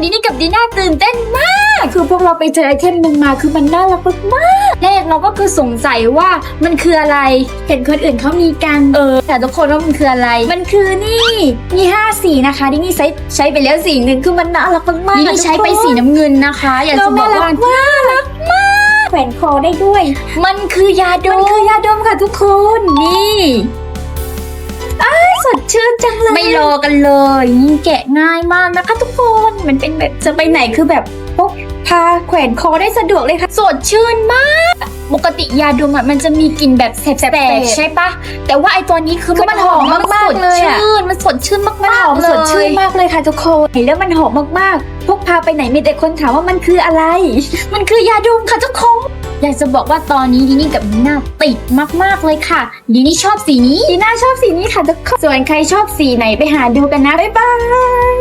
ดีนี่กับดีน่าตื่นเต้นมาก คือพวกเราไปเจอไอเทมหนึ่งมาคือมันน่ารักมากๆแรกเราก็คือสงสัยว่ามันคืออะไร เห็นคนอื่นเขามีกัน เออ แต่ทุกคนว่ามันคืออะไร มันคือนี่มีห้าสีนะคะดินี่ใช้ใช้ไปแล้วสีหนึ่งคือมันน่ารักมากๆนี่อะทุกใช้ไปคนสีน้ำเงินนะคะ อยากจะบอกว่าน่ารักมากแขวนคอได้ด้วย มันคือยาดมมันคือยาดมค่ะทุกคนนี่อ้ายสด ชื่นจังเลยไม่รอกันเลยนี่แกะง่ายมากนะคะทุกคนมันเป็นแบบจะไปไหนคือแบบพกพาแขวนคอได้สะดวกเลยค่ะ สดชื่นมาก ปกติยาดมอะมันจะมีกลิ่นแบบแสบๆใช่ปะแต่ว่าไอตัวนี้คือคือมันหอมมากๆเลยอะสดชื่นมันสดชื่นมากๆมันหอมเลยสดชื่นมากเลยค่ะทุกคนเห็นแล้วมันหอมมากๆพกพาไปไหนมีแต่คนถามว่ามันคืออะไร มันคือยาดมค่ะทุกคน อยากจะบอกว่าตอนนี้ดินี่กับดีน่าติดมากๆเลยค่ะดินี่ชอบสีนี้ดีน่าชอบสีนี้ค่ะทุกคนส่วนใครชอบสีไหนไปหาดูกันนะบ๊ายบาย